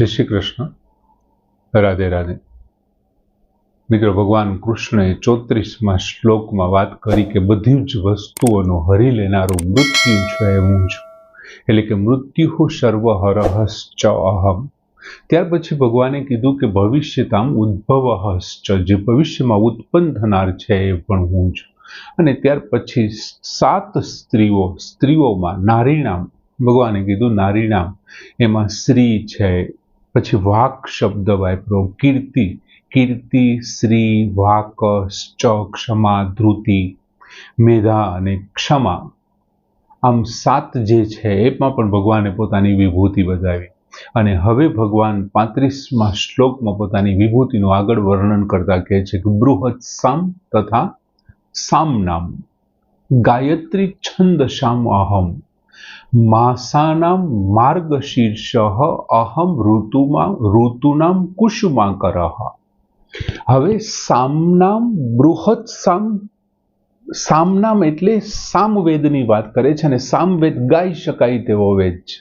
જય શ્રી કૃષ્ણ. રાધે રાધે. મિત્રો, ભગવાન કૃષ્ણએ ચોત્રીસમાં શ્લોકમાં વાત કરી કે બધી જ વસ્તુઓનો હરી લેનારું મૃત્યુ છે હું છું. એટલે કે મૃત્યુ સર્વહરહશ્ચ અહમ. ત્યાર પછી ભગવાને કીધું કે ભવિષ્યતામ ઉદ્ભવહશ્ચ, જે ભવિષ્યમાં ઉત્પન્ન થનાર છે એ પણ હું છું. અને ત્યાર પછી સાત સ્ત્રીઓ, સ્ત્રીઓમાં નારીણામ. ભગવાને કીધું નારીણામ. એમાં શ્રી છે. પછી વાક શબ્દ વાપરો. કીર્તિ કીર્તિ, શ્રી, વાક ચ ક્ષમા ધૃતિ મેધા અને ક્ષમા. આમ સાત જે છે, એમાં પણ ભગવાને પોતાની વિભૂતિ બતાવી. અને હવે ભગવાન પાંત્રીસમાં શ્લોકમાં પોતાની વિભૂતિનું આગળ વર્ણન કરતા કહે છે કે, બૃહદ સામ તથા સામ નામ. ગાયત્રી છંદશામ અહમ. માસાનામ માર્ગશીર્ષ અહમ ઋતુમાં, ઋતુનામ કુસુમાકર હવે સામનામ બૃહદ સામ સામનામ એટલે સામવેદની વાત કરે છે અને સામવેદ ગાઈ શકાય તેવો વેદ છે.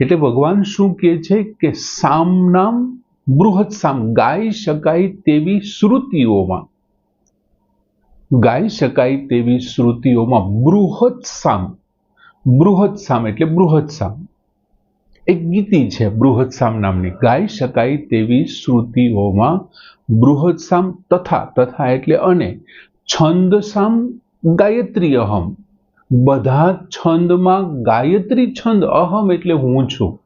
એટલે ભગવાન શું કહે છે કે સામનામ બૃહદ સામ ગાઈ શકાય તેવી શ્રુતિઓમાં. ગાઈ શકાય તેવી શ્રુતિઓમાં બૃહદ સામ બૃહદ એટલે બૃહદ એક ગીતિ છે બૃહદ નામની. ગાઈ શકાય તેવી શ્રુતિઓમાં બૃહદ તથા તથા એટલે અને. છંદ ગાયત્રી અહમ. બધા છંદમાં ગાયત્રી છંદ અહમ એટલે હું છું.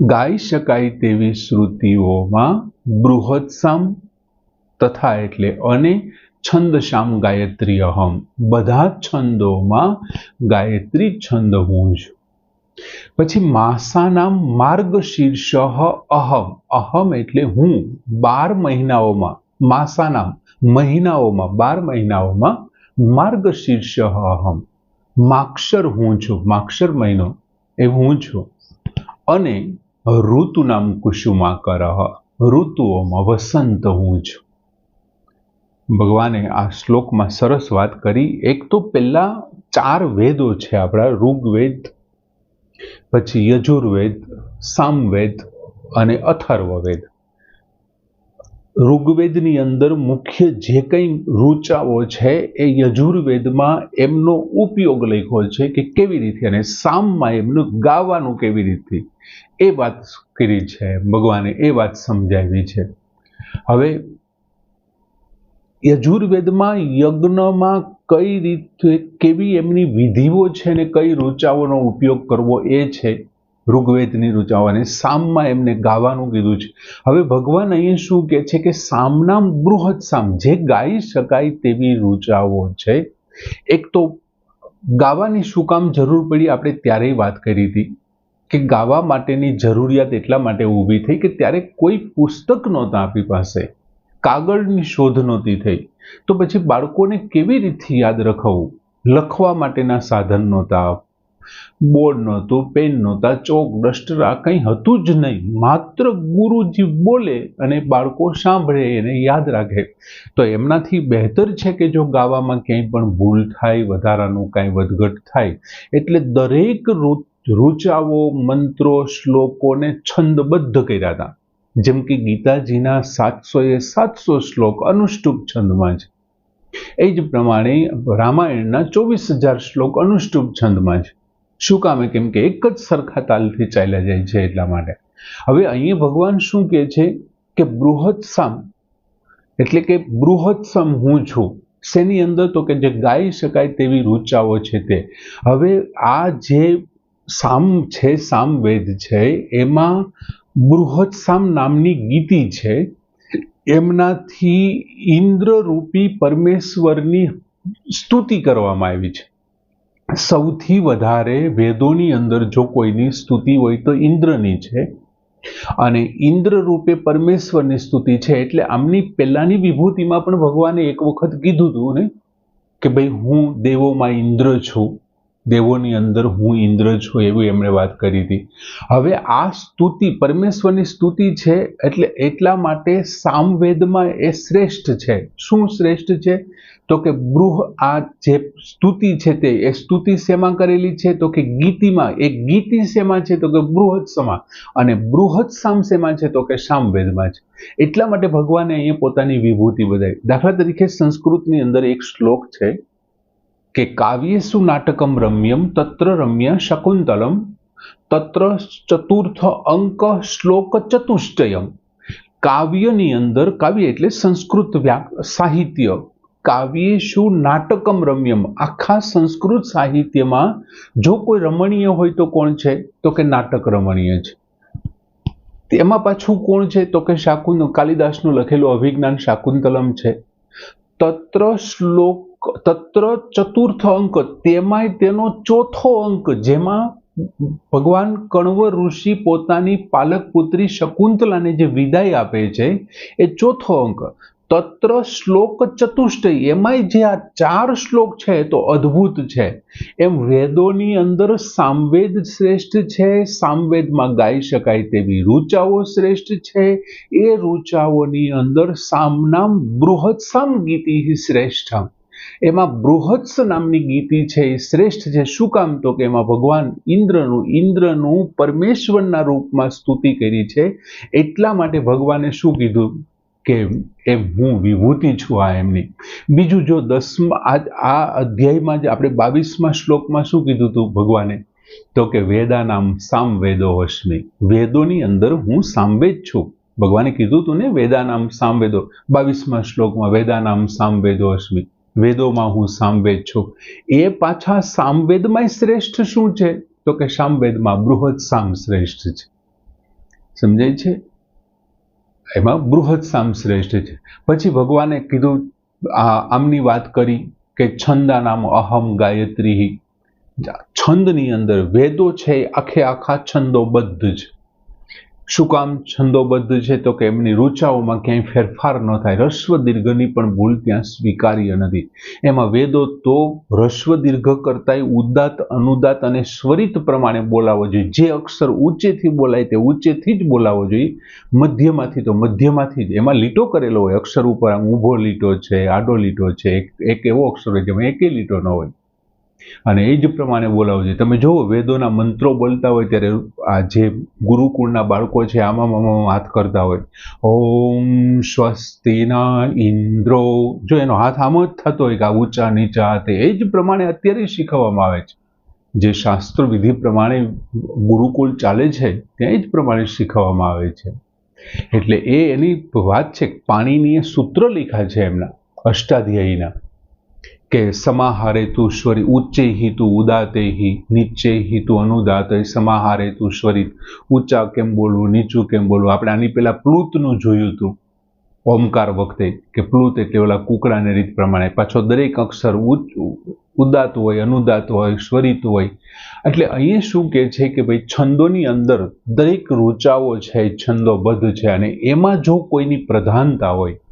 ગાઈ શકાય તેવી શ્રુતિઓમાં બૃહદ તથા એટલે અને છંદશામ ગાયત્રી અહમ. બધા છંદોમાં ગાયત્રી છંદ હું છું. પછી માસાનામ માર્ગ શીર્ષ અહમ. અહમ એટલે હું. બાર મહિનાઓમાં. માસાનામ મહિનાઓમાં. બાર મહિનાઓમાં માર્ગ શીર્ષ અહમ. માક્ષર હું છું. માક્ષર મહિનો એ હું છું. અને ઋતુનામ કુસુમાકર. ઋતુઓમાં વસંત હું છું. ભગવાને આ શ્લોકમાં સરસ વાત કરી. એક તો પહેલા ચાર વેદો છે આપણા, ઋગ્વેદ, પછી યજુર્વેદ, સામવેદ અને અથર્વવેદ. ઋગ્વેદની અંદર મુખ્ય જે કંઈ રૂચાઓ છે એ યજુર્વેદમાં એમનો ઉપયોગ લખ્યો છે કે કેવી રીતે અને સામમાં એમનું ગાવાનું કેવી રીતે. એ વાત કરી છે, ભગવાને એ વાત સમજાવી છે. હવે યજુર્વેદમાં યજ્ઞમાં કઈ રીતે, કેવી એમની વિધિઓ છે ને કઈ રૂચાઓનો ઉપયોગ કરવો એ છે, ઋગ્વેદની રૂચાઓને સામમાં એમને ગાવાનું કીધું છે. હવે ભગવાન અહીં શું કહે છે કે સામનામ બૃહદ સામ, જે ગાઈ શકાય તેવી રૂચાઓ છે. એક તો ગાવાની શું કામ જરૂર પડી? આપણે ત્યારે વાત કરી હતી કે ગાવા માટેની જરૂરિયાત એટલા માટે ઊભી થઈ કે ત્યારે કોઈ પુસ્તક નહોતા આપણી પાસે. કાગળની શોધ નહોતી થઈ. તો પછી બાળકોને કેવી રીતથી યાદ રખાવવું લખવા માટેના સાધન નહોતા. બોર્ડ નહોતું, પેન નહોતા, ચોક, ડસ્ટર, આ કંઈ હતું જ નહીં. માત્ર ગુરુજી બોલે અને બાળકો સાંભળે એને યાદ રાખે. તો એમનાથી બહેતર છે કે જો ગાવામાં ક્યાંય પણ ભૂલ થાય, વધારાનું કાંઈ વધઘટ થાય, એટલે દરેક રૂચાઓ મંત્રો, શ્લોકોને છંદબદ્ધ કર્યા હતા. જેમ કે ગીતાજીના સાતસો એ સાતસો શ્લોક અનુષ્ટુપ છંદમાં છે. એ જ પ્રમાણે રામાયણના ચોવીસ હજાર શ્લોક અનુષ્ટુપ છંદમાં છે. શું કામે કેમ કે એક જ સરખા તાલથી ચાલ્યા જાય છે એટલા માટે. હવે અહીંયા ભગવાન શું કહે છે કે બૃહત્સમ, એટલે કે બૃહત્સમ હું છું. શેની અંદર? તો કે જે ગાઈ શકાય તેવી રૂચાઓ છે તે. હવે આ જે સામ છે, સામવેદ છે, એમાં બૃહત્સામ નામની ગીતિ છે. એમનાથી ઇન્દ્રરૂપી પરમેશ્વરની સ્તુતિ કરવામાં આવી છે. સૌથી વધારે વેદોની અંદર જો કોઈની સ્તુતિ હોય તો ઇન્દ્રની છે. અને ઇન્દ્ર રૂપે પરમેશ્વરની સ્તુતિ છે એટલે આમની પહેલાની વિભૂતિમાં પણ ભગવાને એક વખત કીધું હતું ને, કે ભાઈ હું દેવોમાં ઇન્દ્ર છું. દેવોની અંદર હું ઇન્દ્ર છું એવી એમણે વાત કરી હતી. હવે આ સ્તુતિ, પરમેશ્વરની સ્તુતિ છે એટલે એટલા માટે સામવેદમાં એ શ્રેષ્ઠ છે. શું શ્રેષ્ઠ છે? તો કે બૃહ આ જે સ્તુતિ છે તે, એ સ્તુતિ શેમાં કરેલી છે? તો કે ગીતિમાં. એ ગીતિ શેમાં છે? તો કે બૃહદ સમા અને બૃહદ સામ શેમાં છે? તો કે સામવેદમાં છે. એટલા માટે ભગવાને અહીંયા પોતાની વિભૂતિ બધાવી દાખલા તરીકે સંસ્કૃતની અંદર એક શ્લોક છે કે કાવ્યેસુ નાટકમ રમ્યમ, તત્ર રમ્ય શકુંતલમ, તત્ર ચતુર્થ અંક શ્લોક ચતુષ્ટયમ. કાવ્યની અંદર, કાવ્ય એટલે સંસ્કૃત સાહિત્ય. કાવ્યેશુ નાટકમ રમ્યમ. આખા સંસ્કૃત સાહિત્યમાં જો કોઈ રમણીય હોય તો કોણ છે? તો કે નાટક રમણીય છે. તેમાં પાછું કોણ છે? તો કે શાકુન, કાલિદાસનું લખેલું અભિજ્ઞાન શાકુંતલમ છે. તત્ર શ્લોક તત્ર ચતુર્થ અંક, તેમાંય તેનો ચોથો અંક, જેમાં ભગવાન કણવ ઋષિ પોતાની પાલક પુત્રી શકુંતલાને જે વિદાય આપે છે, એ ચોથો અંક. તત્ર શ્લોક ચતુષ્ટય એમાંય જે આ ચાર શ્લોક છે તો અદ્ભુત છે. એમ વેદોની અંદર સામવેદ શ્રેષ્ઠ છે, સામવેદમાં ગાઈ શકાય તેવી રૂચાઓ શ્રેષ્ઠ છે, એ રૂચાઓની અંદર સામનામ બૃહદ સામગીતિ શ્રેષ્ઠ એમાં બૃહત્સ નામની ગીતિ છે, એ શ્રેષ્ઠ છે. શું કામ તો કે એમાં ભગવાન ઇન્દ્રનું ઇન્દ્રનું પરમેશ્વરના રૂપમાં સ્તુતિ કરી છે. એટલા માટે ભગવાને શું કીધું? કે એમ હું વિભૂતિ છું આ એમની. બીજું જો દસમા આ અધ્યાયમાં જ આપણે બાવીસમાં શ્લોકમાં શું કીધું હતું ભગવાને? તો કે વેદાનામ સામવેદો હશમી વેદોની અંદર હું સામવેદ છું. ભગવાને કીધું હતું ને, વેદાનામ સામવેદો બાવીસમાં શ્લોકમાં વેદાનામ સામવેદો અસ્મિ વેદોમાં હું સામવેદ છું. એ પાછા સામવેદમાં શ્રેષ્ઠ શું છે? તો કે સામવેદમાં બૃહદ સામ શ્રેષ્ઠ છે. સમજાય છે? એમાં બૃહદ સામ શ્રેષ્ઠ છે. પછી ભગવાને કીધું આમની વાત કરી કે છંદા નામ અહમ ગાયત્રી. છંદની અંદર વેદો છે, આખે આખા છંદોબદ્ધ છે શું કામ છંદોબદ્ધ છે? તો કે એમની રૂચાઓમાં ક્યાંય ફેરફાર ન થાય. રસ્વ દીર્ઘની પણ ભૂલ ત્યાં સ્વીકાર્ય નથી. એમાં વેદો તો રસ્વ દીર્ઘ કરતાંય ઉદાત અનુદાત અને સ્વરિત પ્રમાણે બોલાવો જોઈએ. જે અક્ષર ઊંચેથી બોલાય તે ઊંચેથી જ બોલાવો જોઈએ. મધ્યમાંથી તો મધ્યમાંથી જ. એમાં લીટો કરેલો હોય. અક્ષર ઉપર આમ ઊભો લીટો છે, આડો લીટો છે, એક એવો અક્ષર હોય જેમાં એકે લીટો ન હોય. અને એ જ પ્રમાણે બોલાવો જોઈએ. તમે જુઓ, વેદોના મંત્રો બોલતા હોય ત્યારે આ જે ગુરુકુળના બાળકો છે, આમાં આમાં હાથ કરતા હોય. ઓમ સ્વસ્તિના ઇન્દ્રો. જો એનો હાથ આમ જ થતો હોય કે આ ઊંચા નીચા હાથે એ જ પ્રમાણે અત્યારે શીખવવામાં આવે છે. જે શાસ્ત્ર વિધિ પ્રમાણે ગુરુકુળ ચાલે છે, ત્યાં જ પ્રમાણે શીખવવામાં આવે છે. એટલે એ એની વાત છે પાણીની સૂત્ર લખ્યા છે એમના, અષ્ટાધ્યાયીના. કે સમાહારે તું સ્વરી ઉચ્ચે હિ તું ઉદાતે હિ, નીચે હિ તું અનુદાત સમાહારે તું સ્વરિત ઊંચા કેમ બોલવું, નીચું કેમ બોલવું? આપણે આની પહેલાં પ્લુતનું જોયું હતું ઓમકાર વખતે, કે પ્લુત એટલે ઓલા કુકડાની રીત પ્રમાણે. પાછો દરેક અક્ષર ઉદાત હોય, અનુદાત હોય, સ્વરિત હોય. એટલે અહીંયા શું કહે છે કે ભાઈ, છંદોની અંદર દરેક રૂચાઓ છે છંદોબદ્ધ છે, અને એમાં જો કોઈની પ્રધાનતા હોય,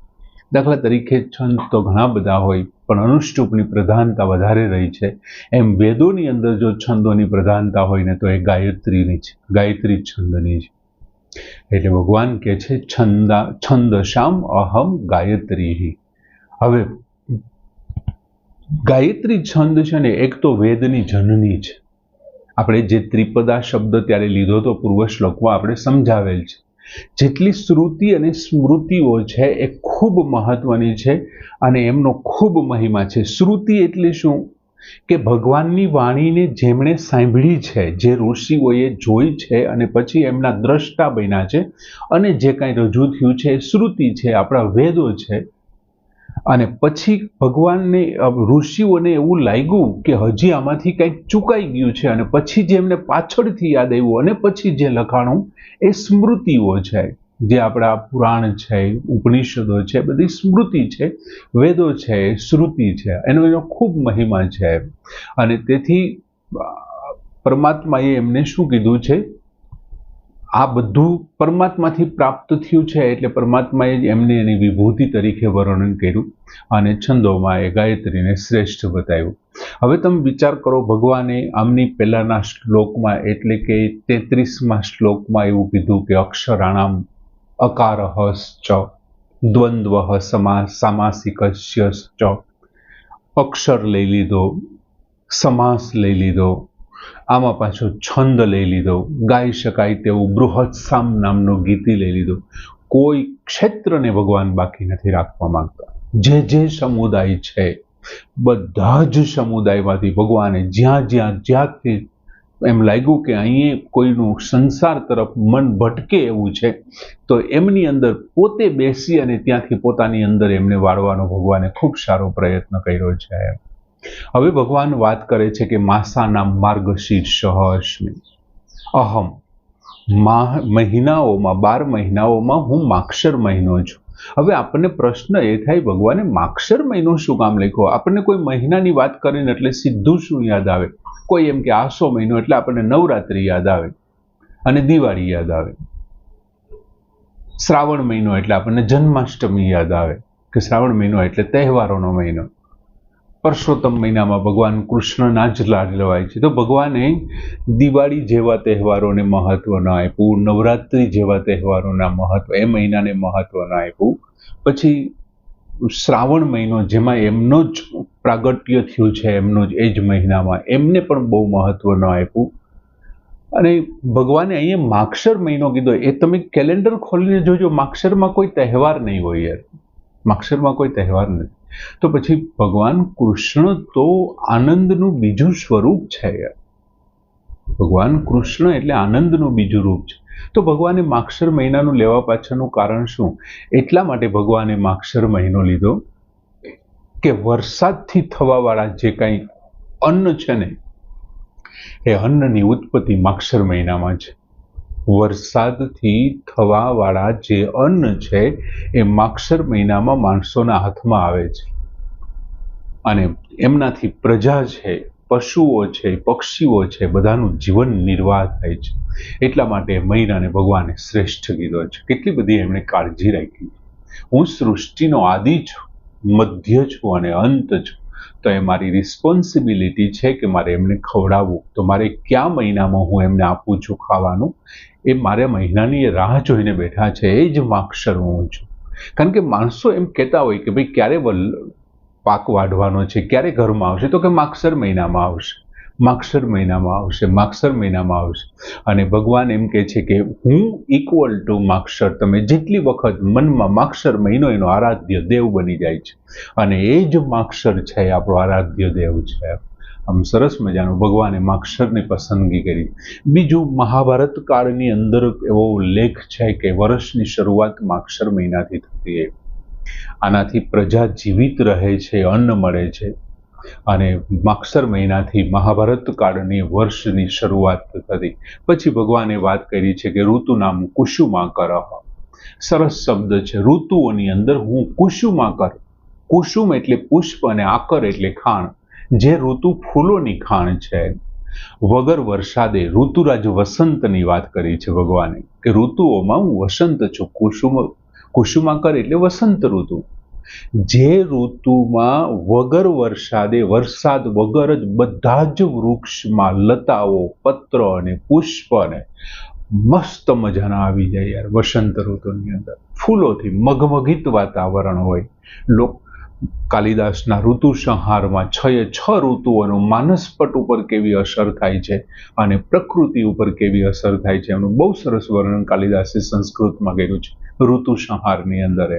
દાખલા તરીકે છંદ તો ઘણા બધા હોય પણ અનુષ્ટુપની પ્રધાનતા વધારે રહી છે. એમ વેદોની અંદર જો છંદોની પ્રધાનતા હોય ને તો એ ગાયત્રીની છે ગાયત્રી છંદની છે. એટલે ભગવાન કે છે, છંદા, છંદ શામ અહમ ગાયત્રી હવે, ગાયત્રી છંદ છે ને એક તો વેદની જનની છે આપણે જે ત્રિપદા શબ્દ ત્યારે લીધો તો પૂર્વ શ્લોકમાં આપણે સમજાવેલ છે. જેટલી શ્રુતિ અને સ્મૃતિઓ છે એ ખૂબ મહત્વની છે અને એમનો ખૂબ મહિમા છે. શ્રુતિ એટલે શું? કે ભગવાનની વાણીને જેમણે સાંભળી છે, જે ઋષિઓએ જોઈ છે અને પછી એમના દ્રષ્ટા બન્યા છે અને જે કાંઈ રજૂ થયું છે એ શ્રુતિ છે, આપણા વેદો છે અને પછી ભગવાનને ઋષિઓને એવું લાગ્યું કે હજી આમાંથી કંઈક ચૂકાઈ ગયું છે અને પછી જે એમને પાછળથી યાદ આવ્યું અને પછી જે લખાણું, એ સ્મૃતિઓ છે. જે આપણા પુરાણ છે, ઉપનિષદો છે, બધી સ્મૃતિ છે, વેદો છે, શ્રુતિ છે, એનો એનો ખૂબ મહિમા છે. અને તેથી પરમાત્માએ એમને શું કીધું છે? આ બધું પરમાત્માથી પ્રાપ્ત થયું છે એટલે પરમાત્માએ જ એમને એની વિભૂતિ તરીકે વર્ણન કર્યું અને છંદોમાં એ ગાયત્રીને શ્રેષ્ઠ બતાવ્યું. હવે તમે વિચાર કરો, ભગવાને આમની પહેલાંના શ્લોકમાં એટલે કે તેત્રીસમાં શ્લોકમાં એવું કીધું કે અક્ષરાણામ અકારહસ ચ દ્વંદ્વ સમાસ સામાસિકસ્ય ચ અક્ષર લઈ લીધો, સમાસ લઈ લીધો આમાં પાછો છંદ લઈ લીધો. ગાઈ શકાય તેવું બૃહત્સામ નામનો ગીતી લઈ લીધો. કોઈ ક્ષેત્રને ભગવાન બાકી નથી રાખવા માંગતા. જે જે સમુદાય છે, બધા જ સમુદાયમાંથી ભગવાને જ્યાં જ્યાં જ્યાંથી એમ લાગ્યું કે અહીં કોઈનું સંસાર તરફ મન ભટકે એવું છે, તો એમની અંદર પોતે બેસી અને ત્યાંથી પોતાની અંદર એમને વાળવાનો ભગવાને ખૂબ સારો પ્રયત્ન કર્યો છે. હવે ભગવાન વાત કરે છે કે માસાના માર્ગશીર્ષ અશ્મિ અહમ. મહિનાઓમાં, બાર મહિનાઓમાં હું માક્ષર મહિનો છું. હવે આપણને પ્રશ્ન એ થાય, ભગવાને માક્ષર મહિનો શું કામ લખ્યો? આપણને કોઈ મહિનાની વાત કરીને એટલે સીધું શું યાદ આવે? કોઈ એમ કે આસો મહિનો એટલે આપણને નવરાત્રિ યાદ આવે અને દિવાળી યાદ આવે. શ્રાવણ મહિનો એટલે આપણને જન્માષ્ટમી યાદ આવે. કે શ્રાવણ મહિનો એટલે તહેવારોનો મહિનો. પરસોત્તમ મહિનામાં ભગવાન કૃષ્ણના જ લાડ લેવાય છે. તો ભગવાને દિવાળી જેવા તહેવારોને મહત્વ ન આપ્યું, નવરાત્રિ જેવા તહેવારોના મહત્વ, એ મહિનાને મહત્વ ન આપ્યું. પછી શ્રાવણ મહિનો જેમાં એમનો જ પ્રાગટ્ય થયું છે, એમનો જ એ જ મહિનામાં એમને પણ બહુ મહત્વ ન આપ્યું. અને ભગવાને અહીંયા માક્ષર મહિનો કીધો, એ તમે કેલેન્ડર ખોલીને જોજો, માક્ષરમાં કોઈ તહેવાર નહીં હોય યાર. માક્ષરમાં કોઈ તહેવાર નથી. તો પછી ભગવાન કૃષ્ણ તો આનંદનું બીજું સ્વરૂપ છે. ભગવાન કૃષ્ણ એટલે આનંદનું બીજું રૂપ છે. તો ભગવાને માક્ષર મહિનાનું લેવા પાછળનું કારણ શું? એટલા માટે ભગવાને માક્ષર મહિનો લીધો કે વરસાદથી થવાવાળા જે કાંઈ અન્ન છે ને, એ અન્નની ઉત્પત્તિ માક્ષર મહિનામાં છે. વરસાદથી થવાવાળા જે અન્ન છે, એ માક્ષર મહિનામાં માણસોના હાથમાં આવે છે. અને એમનાથી પ્રજા છે, પશુઓ છે, પક્ષીઓ છે, બધાનું જીવન નિર્વાહ થાય છે. એટલા માટે મહિનાને ભગવાને શ્રેષ્ઠ કીધો છે. કેટલી બધી એમણે કાળજી રાખી. હું સૃષ્ટિનો આદિ છું, મધ્ય છું અને અંત છું. તો એ મારી રિસ્પોન્સિબિલિટી છે કે મારે એમને ખવડાવવું. તો મારે કયા મહિનામાં હું એમને આપું છું ખાવાનું? એ મારે મહિનાની રાહ જોઈને બેઠા છે, એ જ માક્ષર હું છું. કારણ કે માણસો એમ કહેતા હોય કે ભાઈ ક્યારે પાક વાઢવાનો છે, ક્યારે ઘરમાં આવશે? તો કે માક્ષર મહિનામાં આવશે. માક્ષર મહિનામાં આવશે માક્ષર મહિનામાં આવશે. અને ભગવાન એમ કહે છે કે હું ઇક્વલ ટુ માક્ષર તમે જેટલી વખત મનમાં માક્ષર મહિનો એનો આરાધ્ય દેવ બની જાય છે. અને એ જ માક્ષર છે, આપણો આરાધ્ય દેવ છે. આમ સરસ મજાનું ભગવાને માક્ષરની પસંદગી કરી. બીજું મહાભારત કાળની અંદર એવો ઉલ્લેખ છે કે વર્ષની શરૂઆત માક્ષર મહિનાથી થતી આનાથી પ્રજા જીવિત રહે છે, અન્ન મળે છે અને માક્ષર મહિનાથી મહાભારત કાળની વર્ષની શરૂઆત થતી. પછી ભગવાને વાત કરી છે કે ઋતુ નામ કુસુમા કર સરસ શબ્દ છે, ઋતુઓની અંદર હું કુસુમા કર કુસુમ એટલે પુષ્પ અને આકર એટલે ખાણ. જે ઋતુ ફૂલોની ખાણ છે. વગર વરસાદે ઋતુરાજ વસંતની વાત કરી છે ભગવાને, કે ઋતુઓમાં હું વસંત છું, કુસુમ, કુસુમાંકર એટલે વસંત ઋતુ. જે ઋતુમાં વગર વરસાદે, વરસાદ વગર જ બધા જ વૃક્ષમાં લતાઓ, પત્ર અને પુષ્પ અને મસ્ત મજાના આવી જાય યાર વસંત ઋતુની અંદર. ફૂલોથી મગમગિત વાતાવરણ હોય. લોક કાલિદાસના ઋતુ સંહારમાં છ છ ઋતુઓનો માનસપટ ઉપર કેવી અસર થાય છે અને પ્રકૃતિ ઉપર કેવી અસર થાય છે એનું બહુ સરસ વર્ણન કાલિદાસે સંસ્કૃતમાં કર્યું છે. ઋતુ સંહારની અંદર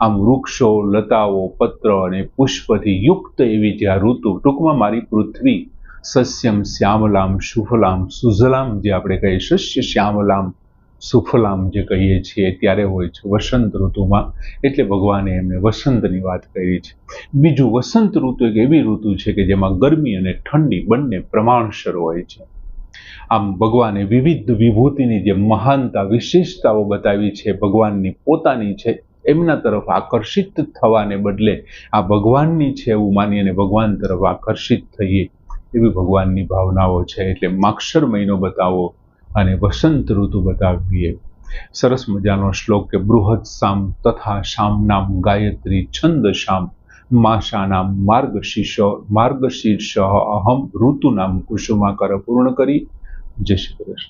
આમ વૃક્ષો, લતાઓ, પત્ર અને પુષ્પથી યુક્ત એવી જે આ ઋતુ, ટૂંકમાં મારી પૃથ્વી, સસ્યમ, શ્યામલામ, શુભલામ સુઝલામ જે આપણે કહીએ સસ્ય શ્યામલામ સુફલામ જે કહીએ છીએ, ત્યારે હોય છે વસંત ઋતુમાં. એટલે ભગવાને એમને વસંતની વાત કરી છે. બીજું વસંત ઋતુ એક એવી ઋતુ છે કે જેમાં ગરમી અને ઠંડી બંને પ્રમાણસર હોય છે. આમ ભગવાને વિવિધ વિભૂતિની જે મહાનતા, વિશેષતાઓ બતાવી છે, ભગવાનની પોતાની છે, એમના તરફ આકર્ષિત થવાને બદલે આ ભગવાનની છે એવું માની અને ભગવાન તરફ આકર્ષિત થઈએ એવી ભગવાનની ભાવનાઓ છે. એટલે માક્ષર મહિનો બતાવો અને વસંત ઋતુ બતાવીએ. સરસ મજાનો શ્લોક કે બૃહદ સામ તથા શામ નામ ગાયત્રી છંદ શામ માશાનામ માર્ગશીર્ષ માર્ગશીર્ષ અહમ ઋતુનામ કુસુમાકર પૂર્ણ કરી. જય શ્રી કૃષ્ણ.